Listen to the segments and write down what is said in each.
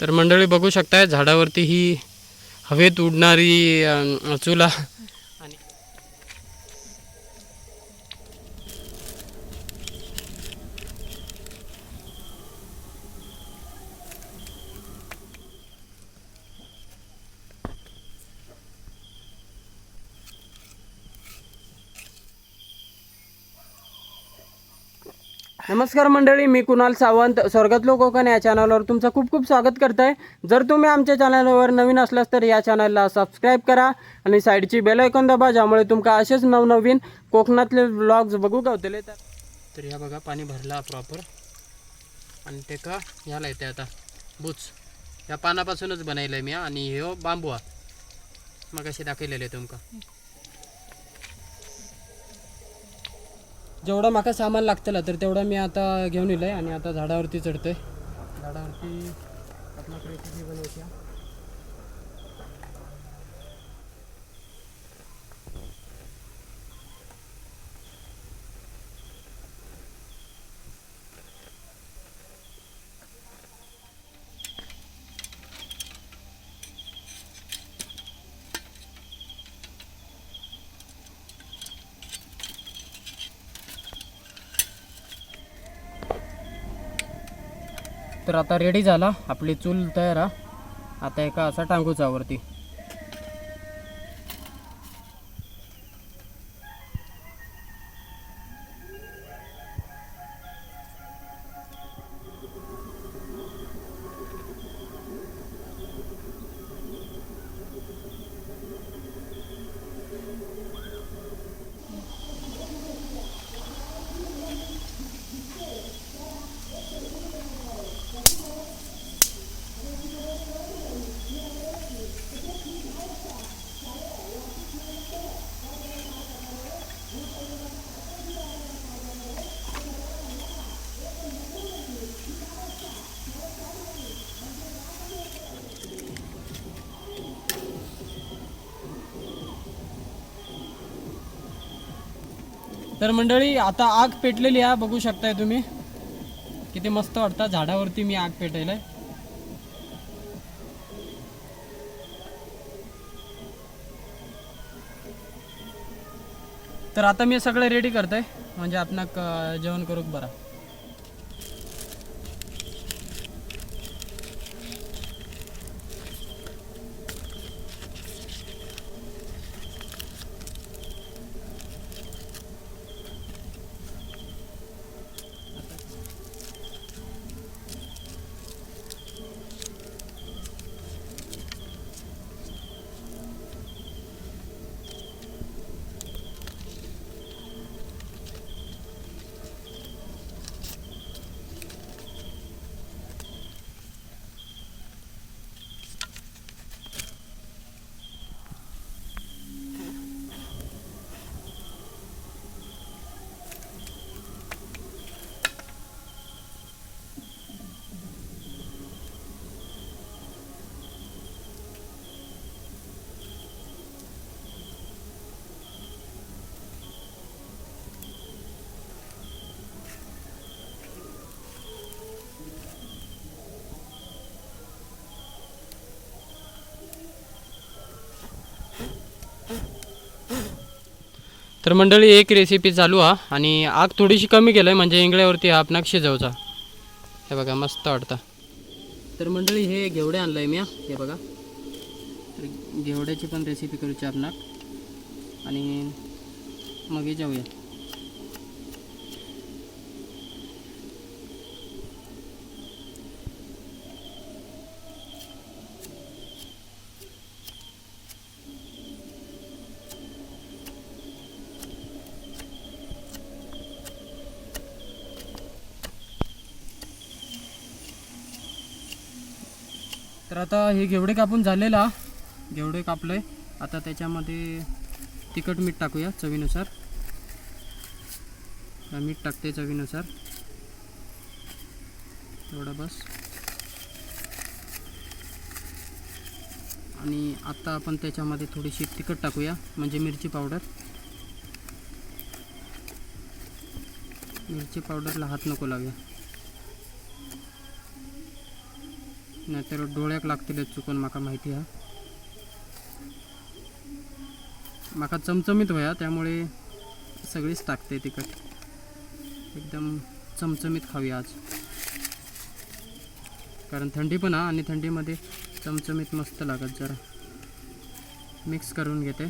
तर मंडळी बघू शकताय झाडावरती ही हवेत उडणारी चुला नमस्कार मंडळी मी कुणाल सावंत. स्वर्गातलो कोकण या चॅनलवर तुमचं खूप खूप स्वागत करत आहे जर तुम्ही आमच्या चॅनलवर नवीन असलास तर या चॅनलला सबस्क्राईब करा आणि साईडची बेल ऐकून दाबा ज्यामुळे तुमका असेच नवनवीन कोकणातले ब्लॉग्स बघू गावतले. तर तर ह्या बघा पाणी भरला प्रॉपर आणि ते का ह्याला येते आता. बुच. या पानापासूनच बनवलं आहे मी आणि हे हो बांबू हा. मग असे दाखवलेले तुमका. जेवढं माका सामान लागतलं तर तेवढं मी आता घेऊन येलं आहे आणि आता झाडावरती चढतोय. झाडावरती आपला रेसिपी तर आता रेडी झाला. आपली चूल तयार हा आता एका असा टांगूचा वरती. तर मंडळी आता आग पेटलेली आहे बघू शकताय तुम्ही. किती मस्त वाटतं झाडावरती मी आग पेटायलाय. तर आता मी सगळं रेडी करतोय. म्हणजे आपण जेवण करूक बरा. तर मंडळी एक रेसिपी चालू हा. आणि आग थोडीशी कमी केलं आहे म्हणजे इंगळ्यावरती हा आपणाक शिजवचा. हे बघा मस्त वाटतं. तर मंडळी हे घेवडे आणलं आहे मी हे. बघा. तर घेवड्याची पण रेसिपी करूची आपणाक. आणि मग जाऊया तर आता हे घेवडे कापून झालेला. घेवडे कापले आता त्याच्यामध्ये तिखट मीठ टाकूया चवीनुसार. मीठ टाकते चवीनुसार. एवढं बस. आणि आता आपण त्याच्यामध्ये थोडीशी तिखट टाकूया म्हणजे मिरची पावडर. मिरची पावडरला हात नको लागूया नाहीतर डोळ्याक लागतले चुकून माका माहिती हा. माका चमचमीत व्हया त्यामुळे सगळीच टाकते तिखट. एकदम चमचमीत खाऊया आज. कारण थंडी पण हा आणि थंडीमध्ये चमचमीत मस्त लागत जरा. मिक्स करून घेते.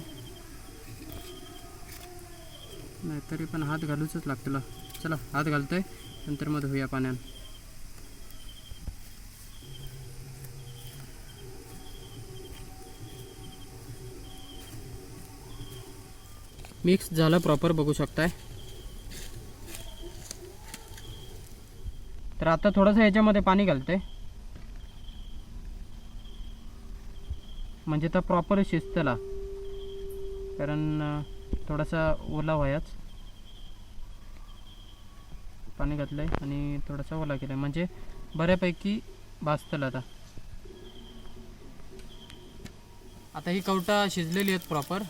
नाही तरी पण हात घालूच लागतो चला हात घालतोय नंतर मग धुया पाण्यात मिक्स झालं प्रॉपर बघू शकताय. तर आता थोडंसं ह्याच्यामध्ये पाणी घालते म्हणजे तर प्रॉपर शिजतला. कारण थोडासा ओला व्हायच. पाणी घातलं आहे आणि थोडासा ओला केला म्हणजे बऱ्यापैकी भाजतला आता. आता ही कवटा शिजलेली आहेत प्रॉपर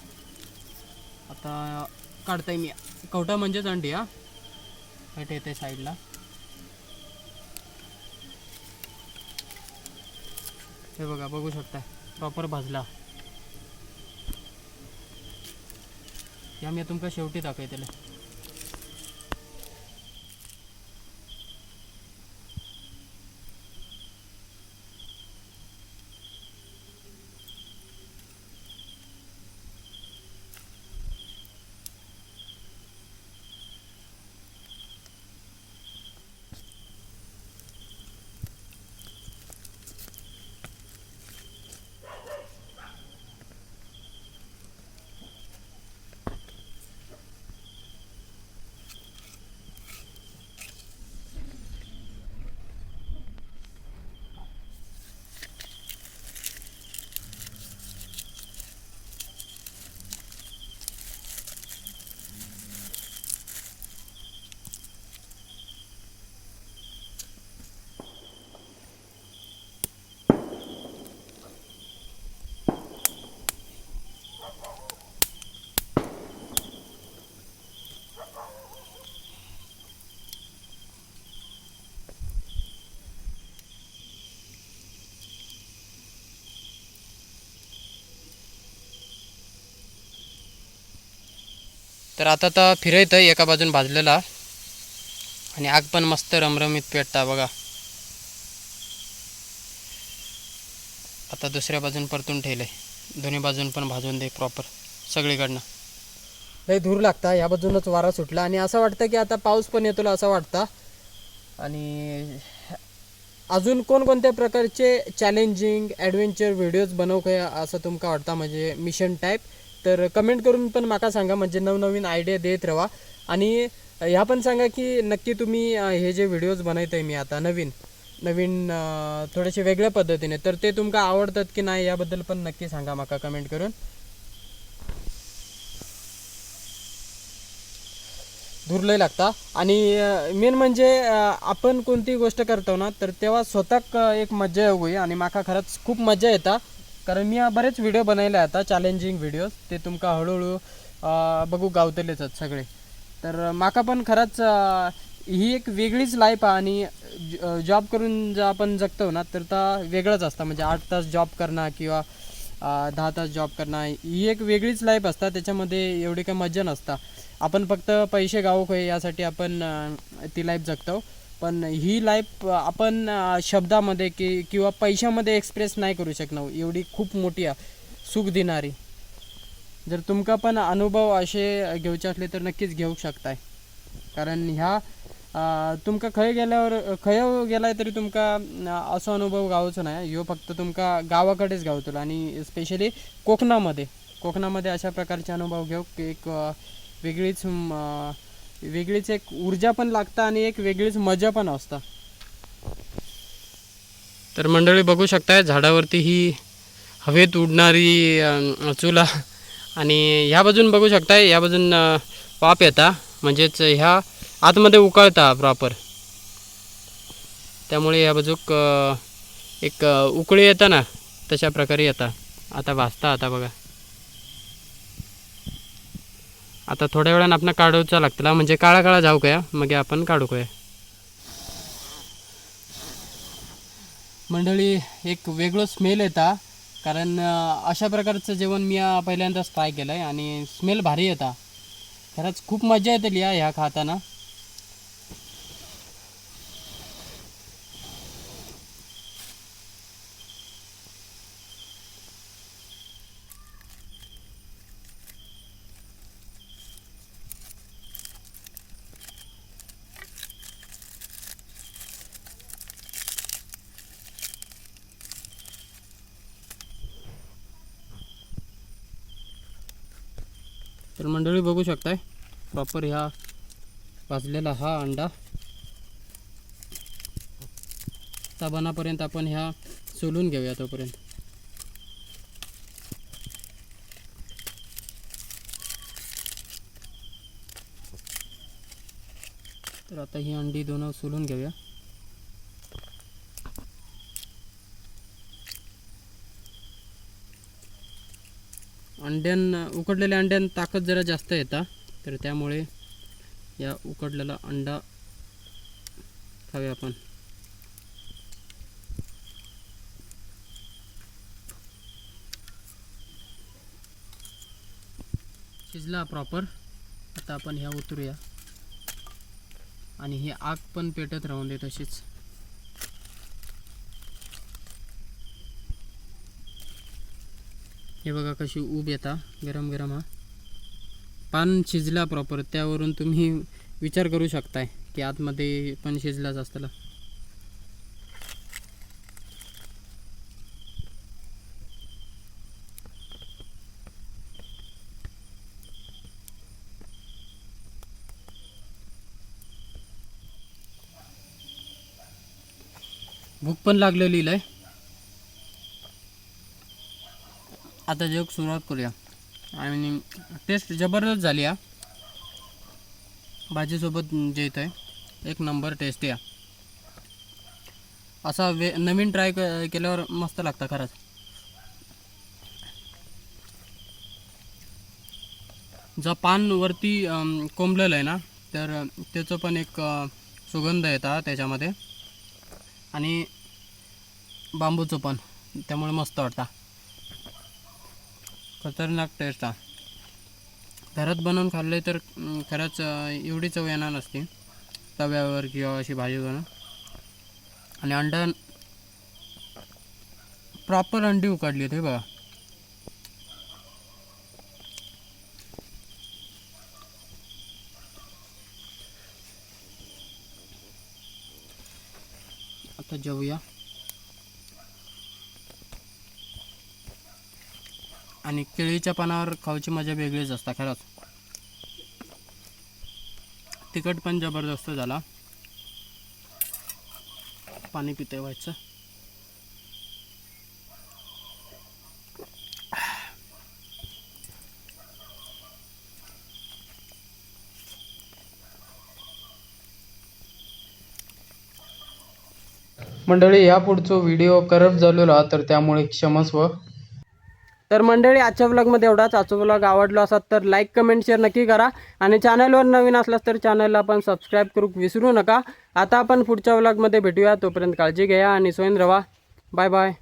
आता काढताय मी. कवटा म्हणजेच अंडी हा? भेट येते साईडला. हे बघा बघू शकताय. प्रॉपर भाजला. या मी तुमका शेवटी दाखवतले तर आता तर फिरायचं आहे एका बाजून भाजलेला. आणि आग पण मस्त रमरमीत पेटता बघा. आता दुसऱ्या बाजून परतून ठेवले दोन्ही बाजून पण भाजून दे प्रॉपर सगळीकडनं. लई धूर लागता या बाजूनच वारा सुटला. आणि असं वाटतं की आता पाऊस पण येतो असं वाटतं. आणि अजून कोणकोणत्या प्रकारचे चॅलेंजिंग ॲडव्हेंचर व्हिडिओज बनवू काय असं तुमका वाटतं? म्हणजे मिशन टाईप तर कमेंट करून पण माका सांगा म्हणजे नवनवीन आयडिया देत राहा आणि ह्या पण सांगा की नक्की तुम्ही हे जे व्हिडिओज बनवत आहे मी आता नवीन नवीन थोडेसे वेगळ्या पद्धतीने तर ते तुमका आवडतात की नाही याबद्दल पण नक्की सांगा माका कमेंट करून. धुरलंय लागता. आणि मेन म्हणजे आपण कोणती गोष्ट करतो ना तर तेव्हा स्वतःक एक मज्जा येऊ आणि माका खरंच खूप मज्जा येता. कारण मी बरेच व्हिडिओ बनवले आता चॅलेंजिंग व्हिडिओज ते तुमका हळूहळू बघू गावतलेच आहेत सगळे. तर माका पण खरंच ही एक वेगळीच लाईफ आहे आणि जॉब करून जर आपण जगतो ना तर ता वेगळंच असतं. म्हणजे आठ तास जॉब करणं किंवा दहा तास जॉब करणं ही एक वेगळीच लाईफ असता. त्याच्यामध्ये एवढी काही मज्जा नसता. आपण फक्त पैसे गावू काय यासाठी आपण ती लाईफ जगतो. पण ही लाईफ आपण शब्दामध्ये की किंवा पैशामध्ये एक्सप्रेस नाही करू शकणार. एवढी खूप मोठी आहे सुख देणारी. जर तुमका पण अनुभव असे घेवचे असले तर नक्कीच घेऊ शकताय. कारण ह्या तुमका खंय गेल्यावर खंय गेलाय तरी तुमका असो अनुभव गावचो नाही. ह्यो फक्त तुमका गावाकडेच गावतलो आणि स्पेशली कोकणामध्ये. कोकणामध्ये अशा प्रकारचे अनुभव घेऊ एक वेगळीच वेगळीच एक ऊर्जा पण लागता आणि एक वेगळीच मजा पण असता. तर मंडळी बघू शकताय झाडावरती ही हवेत उडणारी चुला आणि ह्या बाजून बघू शकताय या बाजून पाप येता म्हणजेच ह्या आतमध्ये उकळता प्रॉपर त्यामुळे या बाजूक एक उकळी येता ना तशा प्रकारे येता. आता भाजता आता बघा. आता थोड्या वेळानं आपण काढूचा लागतला. म्हणजे काळा काळा जाऊ काय मग आपण काढू काय मंडळी एक वेगळं स्मेल येता कारण अशा प्रकारचं जेवण मी पहिल्यांदाच ट्राय केलं आहे आणि स्मेल भारी येता. खरंच खूप मजा येते या ह्या खाताना. तर मंडळी बघू शकताय. प्रॉपर ह्या भाजलेला हा अंडा. साबणापर्यंत आपण ह्या सोलून घेऊया तोपर्यंत. तर आता ही अंडी दोन सोलून घेऊया. अंड्यांना उकडलेल्या अंड्यां ताकद जरा जास्त येता तर त्यामुळे या उकडलेला अंडा खाऊया आपण. शिजला प्रॉपर आता आपण ह्या उतरूया. आणि ही आग पण पेटत राहून दे तशीच. हे बघा कशी ऊब येता गरम गरम हा. पान शिजला प्रॉपर त्यावरून तुम्ही विचार करू शकताय की आतमध्ये पण शिजलाच असताना भूक पण लागलेली आहे आता जग सुरुवात करूया. आणि टेस्ट जबरदस्त झाली या भाजीसोबत जे इथं आहे एक नंबर टेस्ट या. असा वे नवीन ट्राय केल्यावर मस्त लागतं खरंच. जर पानवरती कोंबलेलं आहे ना तर त्याचं पण एक सुगंध येतात त्याच्यामध्ये. आणि बांबूचं पण त्यामुळे मस्त वाटतं. खतरनाक टेस्ट हा. घरात बनवून खाल्ले तर खरंच एवढी चव येणार नसते. तव्यावर किंवा अशी भाजी बनवून. आणि अंडा प्रॉपर अंडी उकडली होती बघा. आता जेवूया. आणि केळीच्या पानावर खाऊची मजा वेगळीच असता खरंच. तिखट पण जबरदस्त झाला. पाणी पिते व्हायचं. मंडळी या पुढचा व्हिडिओ करप्ट झालेला तर त्यामुळे क्षमस्व. तर मंडळी आजच्या ब्लॉगमध्ये एवढाच. आजचा ब्लॉग आवडला असाल तर लाईक कमेंट शेअर नक्की करा. आणि चॅनलवर नवीन असलास तर चॅनलला आपण सबस्क्राईब करू विसरू नका. आता आपण पुढच्या ब्लॉगमध्ये भेटूया. तोपर्यंत काळजी घ्या आणि स्वयं रवा. Bye bye